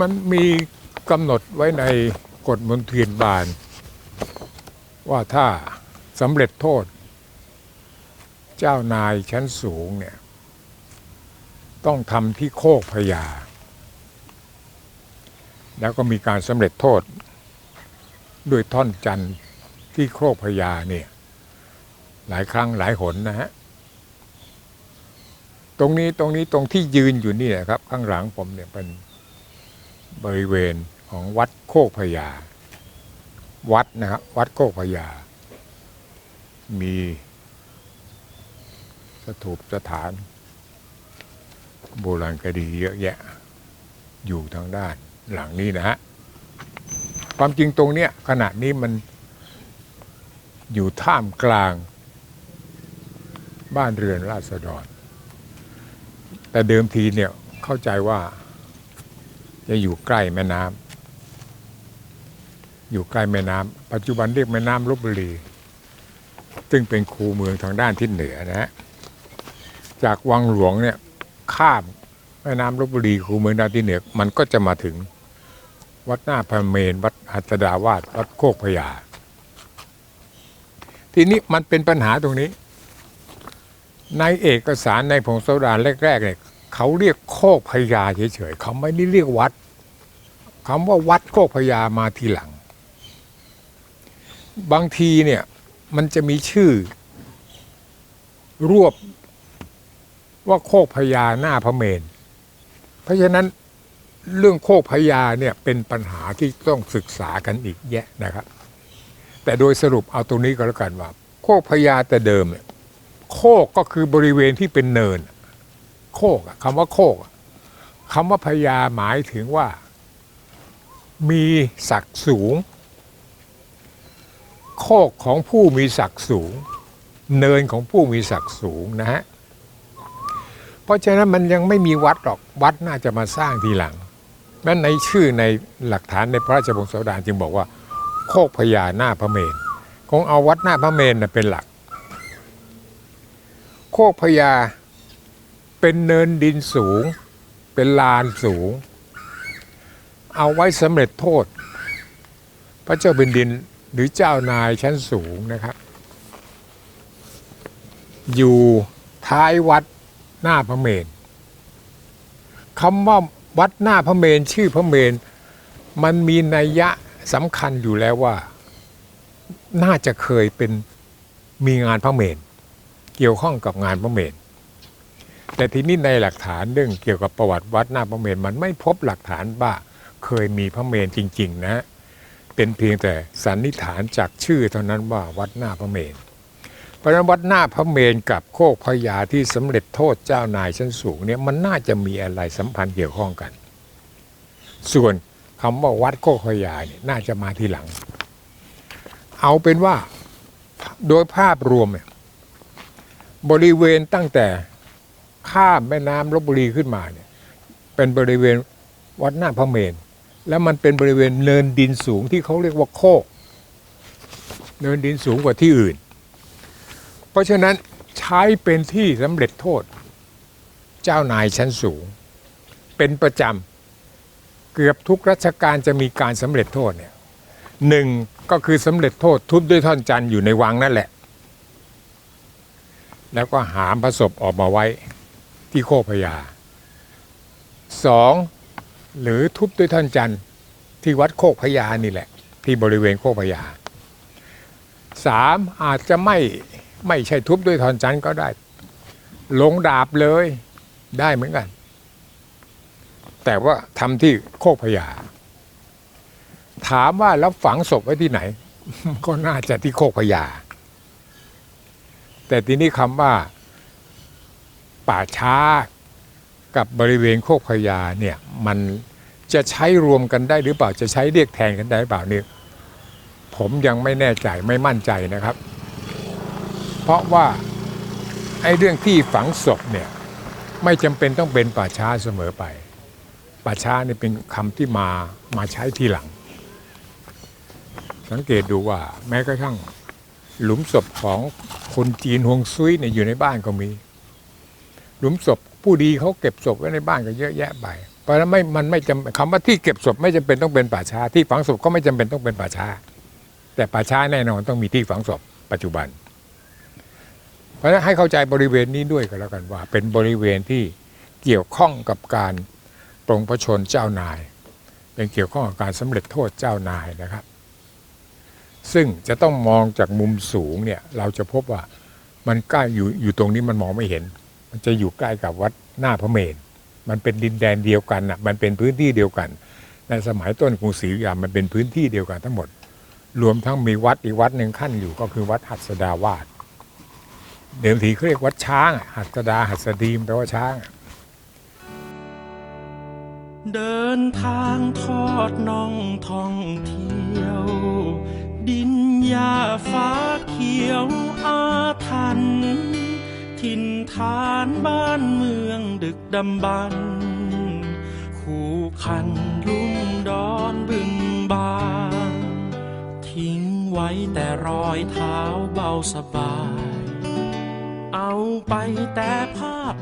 มันมีกำหนดไว้ในกฎมนเทียนบาน ว่าถ้าสำเร็จโทษ เจ้านายชั้นสูงเนี่ย ต้องทำที่โคกพญาแล้วก็มีการสำเร็จโทษ ด้วยท่อนจันทร์ที่โคกพญาเนี่ย หลายครั้งหลายหนนะฮะตรงนี้ตรงนี้ตรงที่ยืนอยู่นี่นะครับ ข้างหลังผมเนี่ยเป็น บริเวณของวัดโคกพญาวัดนะครับวัดโคกพญามีสถูปสถาน โบราณคดีเยอะแยะ อยู่ทางด้านหลังนี้นะฮะ ความจริงตรงเนี้ยขณะนี้มันอยู่ท่ามกลาง บ้านเรือนราษฎร แต่เดิมทีเนี่ยเข้าใจว่า จะอยู่ใกล้แม่น้ำอยู่ใกล้แม่น้ำปัจจุบันเรียกแม่น้ำลบบุรี ซึ่งเป็นคูเมืองทางด้านทิศเหนือนะฮะจากวังหลวงเนี่ยข้ามแม่น้ำลบบุรีคูเมืองด้านทิศเหนือมันก็จะมาถึงวัดหน้าพระเมนวัดหัตดาวาสวัดโคกพญาทีนี้มันเป็นปัญหาตรงนี้ ในเอกสารในผงโซดาแรกๆเนี่ย เขาเรียกโคกพญาเฉยๆเขาไม่ได้เรียกวัดคำว่าวัดโคกพญามาทีหลัง บางทีเนี่ยมันจะมีชื่อ รวบว่าโคกพญาหน้าพระเมน เพราะฉะนั้นเรื่องโคกพญาเนี่ยเป็นปัญหาที่ต้องศึกษากันอีกแยะนะครับ แต่โดยสรุปเอาตรงนี้ก็แล้วกันว่า โคกพญาแต่เดิมเนี่ยโคกก็คือบริเวณที่เป็นเนิน โคกคำว่าโคกคำว่าพญาหมายถึงว่า มีศักดิ์สูง โคกของผู้มีศักดิ์สูง เนินของผู้มีศักดิ์สูงนะฮะเพราะฉะนั้นมันยังไม่มีวัดหรอกวัดน่าจะมาสร้างทีหลังนั้นในชื่อในหลักฐานในพระราชบงศาวดารจึงบอกว่า โคกพญาหน้าพระเมนคงเอาวัดหน้าพระเมนนะเป็นหลัก โคกพญา เป็นเนินดินสูง เป็นลานสูง เอาไว้สำเร็จโทษ พระเจ้าเป็นดินหรือเจ้านายชั้นสูงนะครับ อยู่ท้ายวัดหน้าพระเมนคำว่าวัดหน้าพระเมนชื่อพระเมน มันมีนัยยะสำคัญอยู่แล้วว่า น่าจะเคยเป็นมีงานพระเมน เกี่ยวข้องกับงานพระเมน แต่ทีนี้ในหลักฐานเรื่องเกี่ยวกับประวัติวัดหน้าพระเมนมันไม่พบหลักฐานว่าเคยมีพระเมนจริง ๆ นะ เป็นเพียงแต่สันนิษฐานจากชื่อเท่านั้นว่าวัดหน้าพระเมนเพราะนั้นวัดหน้าพระเมนกับโคกพญาที่สำเร็จโทษเจ้านายชั้นสูงเนี่ยมันน่าจะมีอะไรสัมพันธ์เกี่ยวข้องกัน ส่วนคำว่าวัดโคกพญาเนี่ยน่าจะมาทีหลัง เอาเป็นว่าโดยภาพรวมเนี่ยบริเวณตั้งแต่ ข้ามแม่น้ำลบบุรีขึ้นมาเนี่ยเป็นบริเวณวัดหน้าพระเมน แล้วมันเป็นบริเวณเนินดินสูงที่เขาเรียกว่าโคก เนินดินสูงกว่าที่อื่น เพราะฉะนั้นใช้เป็นที่สำเร็จโทษ เจ้านายชั้นสูง เป็นประจำเกือบทุกรัชกาลจะมีการสำเร็จโทษเนี่ยหนึ่งก็คือสำเร็จโทษทุบด้วยท่อนจันทร์อยู่ในวังนั่นแหละ แล้วก็หามพระศพออกมาไว้ ที่โคกพญาสองหรือทุบด้วยท่อนจันทร์ที่วัดโคกพญานี่แหละ ที่บริเวณโคกพญาสามอาจจะไม่ไม่ใช่ทุบด้วยท่อนจันทร์ก็ได้ ลงดาบเลยได้เหมือนกัน แต่ว่าทำที่โคกพญาถามว่าแล้วฝังศพไว้ที่ไหน ก็น่าจะที่โคกพญาแต่ทีนี้คำว่า ป่าช้า กับบริเวณโคกพญาเนี่ยมันจะใช้รวมกันได้หรือเปล่าจะใช้เรียกแทนกันได้หรือเปล่าเนี่ยผมยังไม่แน่ใจไม่มั่นใจนะครับ เพราะว่าไอ้เรื่องที่ฝังศพเนี่ยไม่จำเป็นต้องเป็นป่าช้าเสมอไป ป่าช้านี่เป็นคำที่มามาใช้ทีหลัง สังเกตดูว่าแม้กระทั่งหลุมศพของคนจีนฮวงซุยเนี่ยอยู่ในบ้านก็มี หลุมศพผู้ดีเขาเก็บศพไว้ในบ้านก็เยอะแยะไปเพราะนั้นไม่มันไม่จำคำว่าที่เก็บศพไม่จำเป็นต้องเป็นป่าช้า ที่ฝังศพก็ไม่จำเป็นต้องเป็นป่าช้า แต่ป่าช้าแน่นอนต้องมีที่ฝังศพปัจจุบัน เพราะนั้นให้เข้าใจบริเวณนี้ด้วยก็แล้วกันว่า เป็นบริเวณที่เกี่ยวข้องกับการปรงพระชนเจ้านาย เป็นเกี่ยวข้องกับการสำเร็จโทษเจ้านายนะครับ ซึ่งจะต้องมองจากมุมสูงเนี่ยเราจะพบว่ามันใกล้อยู่อยู่ตรงนี้มันมองไม่เห็น มันจะอยู่ใกล้กับวัดหน้าพระเมรุมันเป็นดินแดนเดียวกันน่ะมันเป็นพื้นที่เดียวกัน ในสมัยต้นกรุงศรีอยุธยามันเป็นพื้นที่เดียวกันทั้งหมด รวมทั้งมีวัดอีกวัดหนึ่งขั้นอยู่ก็คือวัดหัสดาวาสเดิมทีเขาเรียกวัดช้างหัสดาหัสดีมแปลว่าช้าง เดินทางทอดน่องท่องเที่ยว ดินหญ้าฟ้าเขียวอาถรรพ์ ถิ่นฐานบ้านเมืองดึกดำบรรพ์คู่คันลุ่มดอนบึงบานทิ้งไว้แต่รอยเท้าเบาสบาย เอาไปแต่ภาพ